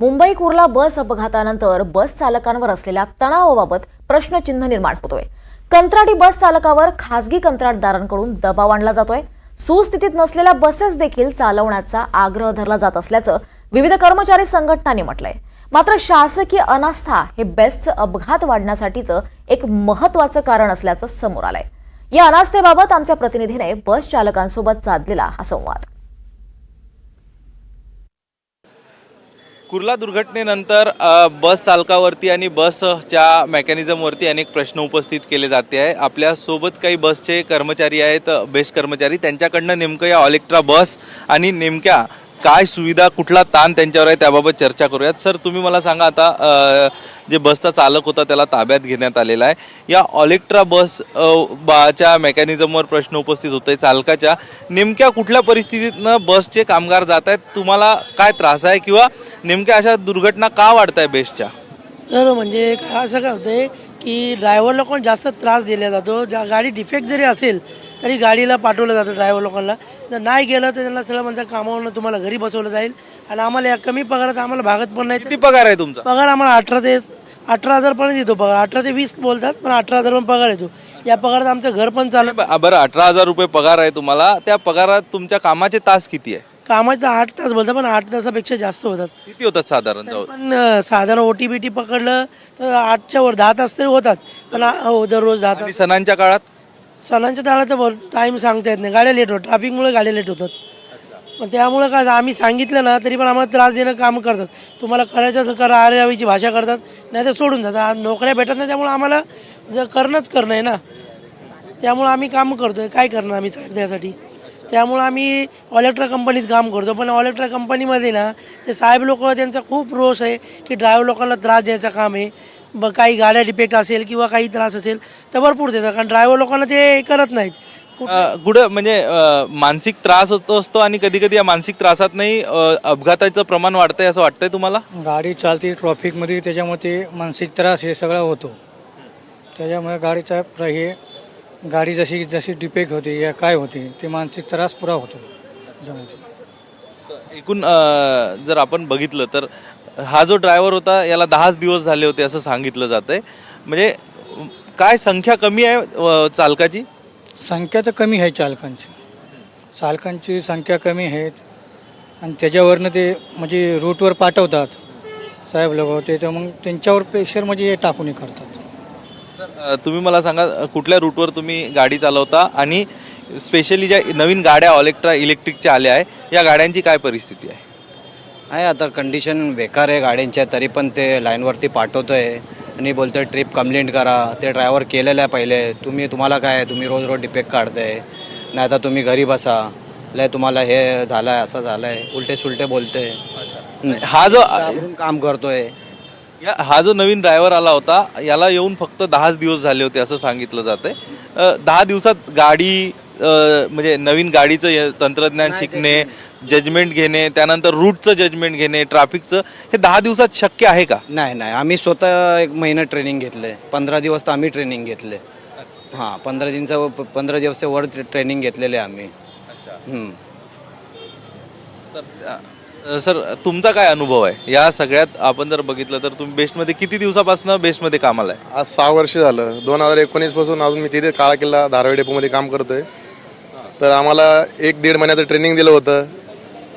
मुंबई कुर्ला बस अपघातानंतर बस चालकांवर असलेल्या तणावाबाबत प्रश्नचिन्ह निर्माण होतोय. कंत्राटी बस चालकावर खासगी कंत्राटदारांकडून दबाव आणला जातोय. सुस्थितीत नसलेल्या बसेस देखील चालवण्याचा आग्रह धरला जात असल्याचं विविध कर्मचारी संघटनांनी म्हटलंय. मात्र शासकीय अनास्था हे बेस्टचं अपघात वाढण्यासाठीचं एक महत्वाचं कारण असल्याचं समोर आलंय. या अनास्थेबाबत आमच्या प्रतिनिधीने बस चालकांसोबत साधलेला हा संवाद. कुर्ला दुर्घटनेनंतर बस चालकावरती आणि बसच्या मेकॅनिझमवरती अनेक प्रश्न उपस्थित केले जाते आहे. आपल्यासोबत काही बसचे कर्मचारी आहेत बेस्ट कर्मचारी. त्यांच्याकडनं नेमकं या ऑलेक्ट्रा बस आणि नेमक्या काय सुविधा कुठला ताण त्यांच्यावर आहे त्याबाबत चर्चा करूयात. सर तुम्ही मला सांगा आता जे बसचा चालक होता त्याला ताब्यात घेण्यात आलेला आहे. या ऑलेक्ट्रा बस बाच्या मेकॅनिझमवर प्रश्न उपस्थित होते चालकाच्या. नेमक्या कुठल्या परिस्थितीतनं बसचे कामगार जात आहेत तुम्हाला काय त्रास आहे किंवा नेमक्या अशा दुर्घटना का वाढत आहे बेस्टच्या? सर म्हणजे काय असं काय होतंय की ड्रायव्हरला कोण जास्त त्रास दिला जातो ज्या गाडी डिफेक्ट जरी असेल तरी गाडीला पाठवलं जातं ड्रायव्हर लोकांना. जर नाही गेलं तर त्यांना सगळं म्हणजे कामावरून तुम्हाला घरी बसवलं जाईल. आणि आम्हाला या कमी पगारात आम्हाला भागत पण नाही. किती पगार आहे तुमचा? पगार आम्हाला अठरा ते अठरा हजारपर्यंत येतो पगार. अठरा ते वीस बोलतात पण अठरा हजार पण पगार येतो. या पगारात आमचं घर पण चालत ब- बरं अठरा हजार रुपये पगार आहे तुम्हाला. त्या पगारात तुमच्या कामाचे तास किती आहे? कामाचं आठ तास बोलतात पण आठ तासापेक्षा जास्त होतात. किती होतात साधारण पण अं, साधारण ओ टी पकडलं तर आठच्या वर दहा तास तरी होतात. पण आ- हो दररोज दहा तास. आणि सणांच्या काळात? सणांच्या ताळात टाईम सांगता येत नाही. गाड्या लेट होतात. ट्रॅफिकमुळे गाड्या लेट होतात. पण त्यामुळे काय आम्ही सांगितलं ना तरी पण आम्हाला त्रास देणं काम करतात. तुम्हाला करायचं तर करा आरेरावीची भाषा करतात. नाही तर सोडून जातात. नोकऱ्या भेटत नाही त्यामुळे आम्हाला जर करणंच करणं आहे ना. त्यामुळे आम्ही काम करतोय. काय करणार आम्ही साहेब त्यासाठी? त्यामुळे आम्ही ऑलेक्ट्रा कंपनीत काम करतो. पण ऑलेक्ट्रा कंपनीमध्ये ना ते साहेब लोक त्यांचा खूप रोष आहे की ड्रायव्हर लोकांना त्रास द्यायचं काम आहे. ब काही गाड्या डिफेक्ट असेल किंवा काही त्रास असेल तर भरपूर देतात. कारण ड्रायव्हर लोकांना ते करत नाहीत. अ, कुठं म्हणजे अ, मानसिक त्रास होतो असतो आणि कधी कधी या मानसिक त्रासात नाही अपघाताचं प्रमाण वाढतंय असं वाटतंय तुम्हाला? गाडी चालते ट्रॉफिकमध्ये त्याच्यामुळे ते मानसिक त्रास हे सगळा होतो. त्याच्यामुळे गाडीचा प्र हे गाडी जशी जशी डिपेक्ट होते या काय होते ते मानसिक त्रास पुरा होतो. त्याच्यामध्ये. एकूण अ, जर आपण बघितलं तर हा जो ड्रायव्हर होता याला दहाच दिवस झाले होते असं सांगितलं जातंय. म्हणजे अ, काय संख्या कमी आहे अ, चालकाची? संख्या तर कमी आहे चालकांची. चालकांची संख्या कमी आहेत आणि त्याच्यावरनं ते म्हणजे रूटवर पाठवतात. साहेब लोक होते तर मग त्यांच्यावर प्रेशर म्हणजे हे टाकून हे करतात. अ, तुम्ही मला सांगा अ, कुठल्या रूटवर तुम्ही गाडी चालवता? आणि स्पेशली ज्या नवीन गाड्या ऑलेक्ट्रा इलेक्ट्रिकच्या आल्या आहे या गाड्यांची काय परिस्थिती आहे? आहे आता कंडिशन बेकार आहे गाड्यांच्या तरी पण ते लाईनवरती पाठवतोय. आणि बोलतोय ट्रिप कंप्लेंट करा. ते ड्रायव्हर केलेलं आहे पहिले तुम्ही तुम्हाला काय आहे, तुम्ही रोज रोज डिपेक्ट काढताय. नाही तर तुम्ही घरी बसा. लय तुम्हाला हे झालं आहे असं झालं आहे उलटे सुलटे बोलते हा जो काम करतोय. या हा जो नवीन ड्रायव्हर आला होता याला येऊन फक्त दहाच दिवस झाले होते असं सांगितलं जातंय. अ, दहा दिवसात गाडी म्हणजे नवीन गाडीचं हे तंत्रज्ञान शिकणे जजमेंट. घेणे त्यानंतर रूटचं जजमेंट घेणे ट्रॅफिकचं हे दहा दिवसात शक्य आहे का? नाही नाही. आम्ही स्वतः एक महिना ट्रेनिंग घेतले. पंधरा दिवस तर आम्ही ट्रेनिंग घेतले. हां पंधरा दिवसा पंधरा दिवस वर ट्रेनिंग घेतलेले आम्ही. हम्म. अ, सर तुमचा काय अनुभव आहे? या सगळ्यात आपण जर बघितलं तर तुम्ही बेस्टमध्ये किती दिवसापासून बेस्टमध्ये कामाला आहे? आज सहा वर्ष झालं. दोन हजार एकोणीसपासून अजून मी तिथे काळा किल्ला धारावी डेपोमध्ये काम करतोय. तर आम्हाला एक दीड महिन्याचं ट्रेनिंग दिलं होतं.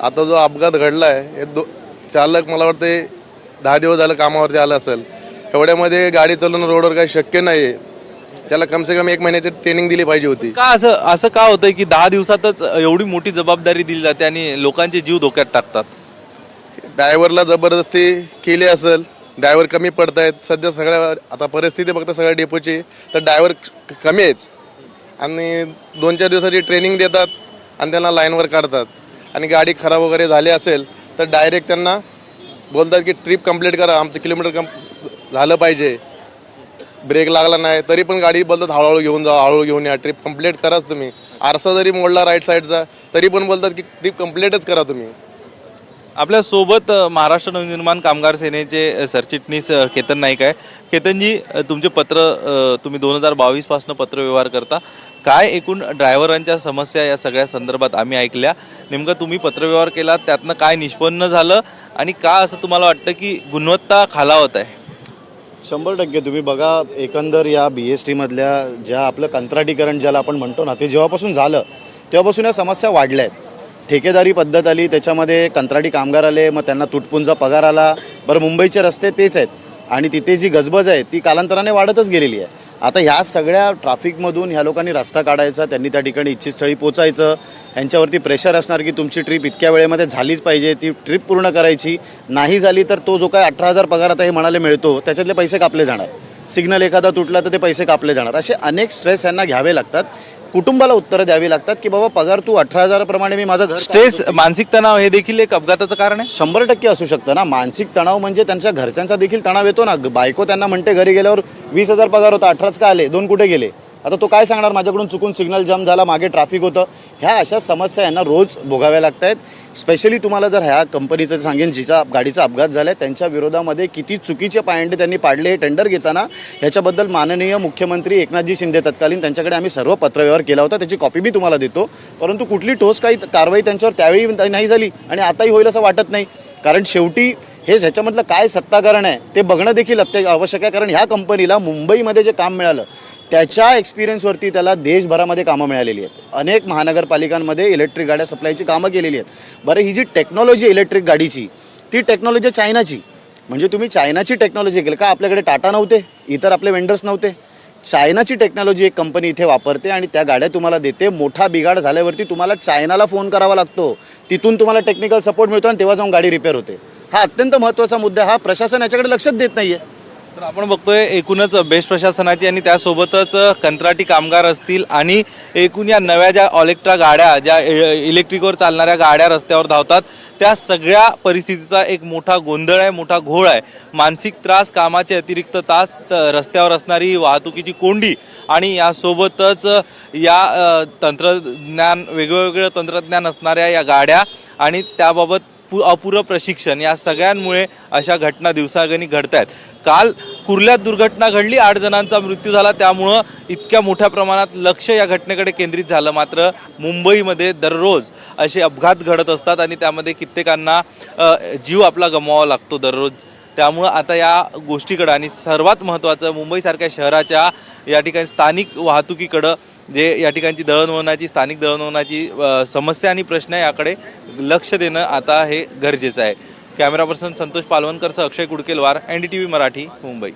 आता जो अपघात घडला आहे हे दो चालक मला वाटते दहा दिवस झालं कामावरती आलं असेल. एवढ्यामध्ये गाडी चालवणं रोडवर काही शक्य नाही आहे त्याला कमसे कम एक महिन्याची ट्रेनिंग दिली पाहिजे होती. का असं असं का होतंय की दहा दिवसातच एवढी मोठी जबाबदारी दिली जाते आणि लोकांचे जीव धोक्यात टाकतात? ड्रायव्हरला जबरदस्ती केली असेल ड्रायव्हर कमी पडत आहेत सध्या सगळ्या आता परिस्थिती बघता सगळ्या डेपोची तर ड्रायव्हर कमी आहेत. आणि दोन चार दिवसाची ट्रेनिंग देतात आणि त्यांना लाईनवर काढतात. आणि गाडी खराब वगैरे झाली असेल तर डायरेक्ट त्यांना बोलतात की ट्रिप कंप्लीट करा आमचं किलोमीटर कम झालं पाहिजे. ब्रेक लागला नाही तरी पण गाडी बोलतात हळूहळू घेऊन जा हळूहळू घेऊन या ट्रिप कंप्लीट कराच तुम्ही. आरसा जरी मोडला राईट साईडचा तरी पण बोलतात की ट्रिप कंप्लीटच करा तुम्ही. आपल्यासोबत अ, महाराष्ट्र नवनिर्माण कामगार सेनेचे सरचिटणीस केतन नाईक आहे. केतनजी तुमचे पत्र तुम्ही दोन हजार बावीसपासून पत्रव्यवहार करता. काय एकूण ड्रायव्हरांच्या समस्या या सगळ्या संदर्भात आम्ही ऐकल्या? नेमकं तुम्ही पत्रव्यवहार केला त्यातनं काय निष्पन्न झालं? आणि का असं तुम्हाला वाटतं की गुणवत्ता खालावत आहे? शंभर टक्के. तुम्ही बघा एकंदर या बी एस टीमधल्या ज्या आपलं कंत्राटीकरण ज्याला आपण म्हणतो ना ते जेव्हापासून झालं तेव्हापासून या समस्या वाढल्या आहेत. ठेकेदारी पद्धत आली त्याच्यामध्ये कंत्राटी कामगार आले मग त्यांना तुटपुंजा पगार आला. बरं मुंबईचे रस्ते तेच आहेत. आणि तिथे जी गजबज आहे ती कालांतराने वाढतच गेलेली आहे. आता ह्या सगळ्या ट्राफिकमधून ह्या लोकांनी रस्ता काढायचा त्यांनी त्या ठिकाणी इच्छित स्थळी पोचायचं. ह्यांच्यावरती प्रेशर असणार की तुमची ट्रिप इतक्या वेळेमध्ये झालीच पाहिजे ती ट्रिप पूर्ण करायची. नाही झाली तर तो जो काय अठरा हजार पगार आता हे म्हणाले मिळतो त्याच्यातले पैसे कापले जाणार. सिग्नल एखादा तुटला तर ते पैसे कापले जाणार. असे अनेक स्ट्रेस यांना घ्यावे लागतात. कुटुंबाला उत्तरं द्यावी लागतात की बाबा पगार तू अठरा हजाराप्रमाणे मी माझं घर स्ट्रेस मानसिक तणाव हे देखील एक अपघाताचं कारण आहे? शंभर टक्के असू शकतं ना. मानसिक तणाव म्हणजे त्यांच्या घरच्यांचा देखील तणाव येतो ना. बायको त्यांना म्हणते घरी गेल्यावर वीस हजार पगार होता अठराच का आले? दोन कुठे गेले? आता तो काय सांगणार? माझ्याकडून चुकून सिग्नल जाम झाला मागे ट्रॅफिक होतं. ह्या अशा समस्या यांना रोज भोगाव्या लागत आहेत स्पेशली तुम्हाला जर ह्या कंपनीचं सांगेन जिचा गाडीचा अपघात झाला आहे त्यांच्या विरोधामध्ये किती चुकीचे पायंडे त्यांनी पाडले हे टेंडर घेताना ह्याच्याबद्दल माननीय मुख्यमंत्री एकनाथजी शिंदे तत्कालीन त्यांच्याकडे आम्ही सर्व पत्रव्यवहार केला होता. त्याची कॉपी मी तुम्हाला देतो. परंतु कुठली ठोस काही कारवाई त्यांच्यावर त्यावेळी नाही झाली आणि आताही होईल असं वाटत नाही. कारण शेवटी हे ह्याच्यामधलं काय सत्ताकारण आहे ते बघणं देखील अत्य आवश्यक आहे. कारण ह्या कंपनीला मुंबईमध्ये जे काम मिळालं त्याच्या एक्सपिरियन्सवरती त्याला देशभरामध्ये कामं मिळालेली आहेत. अनेक महानगरपालिकांमध्ये इलेक्ट्रिक गाड्या सप्लायची कामं केलेली आहेत. बरं ही जी टेक्नॉलॉजी इलेक्ट्रिक गाडीची ती टेक्नॉलॉजी चायनाची. म्हणजे तुम्ही चायनाची टेक्नॉलॉजी केलं. का आपल्याकडे टाटा नव्हते? इतर आपले वेंडर्स नव्हते. चायनाची टेक्नॉलॉजी एक कंपनी इथे वापरते आणि त्या गाड्या तुम्हाला देते. मोठा बिघाड झाल्यावरती तुम्हाला चायनाला फोन करावा लागतो. तिथून तुम्हाला टेक्निकल सपोर्ट मिळतो आणि तेव्हा जाऊन गाडी रिपेअर होते. हा अत्यंत महत्त्वाचा मुद्दा हा प्रशासन याच्याकडे लक्षच देत नाही आहे तर आपण बघतोय एकूणच बेस्ट प्रशासनाची आणि त्यासोबतच कंत्राटी कामगार असतील आणि एकूण या नव्या ज्या ऑलेक्ट्रा गाड्या ज्या इ- इलेक्ट्रिकवर चालणाऱ्या गाड्या रस्त्यावर धावतात त्या सगळ्या परिस्थितीचा एक मोठा गोंधळ आहे मोठा घोळ आहे. मानसिक त्रास कामाचे अतिरिक्त तास त- रस्त्यावर असणारी वाहतुकीची कोंडी आणि यासोबतच या तंत्रज्ञान वेगवेगळं तंत्रज्ञान असणाऱ्या या गाड्या आणि त्याबाबत पु अपुरं प्रशिक्षण या सगळ्यांमुळे अशा घटना दिवसागणी घडत आहेत काल कुर्ल्यात दुर्घटना घडली आठ जणांचा मृत्यू झाला. त्यामुळं इतक्या मोठ्या प्रमाणात लक्ष या घटनेकडे केंद्रित झालं. मात्र मुंबईमध्ये दररोज असे अपघात घडत असतात आणि त्यामध्ये कित्येकांना जीव आपला गमवावा लागतो दररोज. त्यामुळं आता या गोष्टीकडं आणि सर्वात महत्त्वाचं मुंबईसारख्या शहराच्या या ठिकाणी स्थानिक वाहतुकीकडं जे या ठिकाणची दळणवळणाची स्थानिक दळणवळणाची समस्या आणि प्रश्न आहे याकडे लक्ष देणं आता हे गरजेचं आहे. Camera person Santosh पालवणकरसह Akshay Kudkelwar N D T V Marathi Mumbai.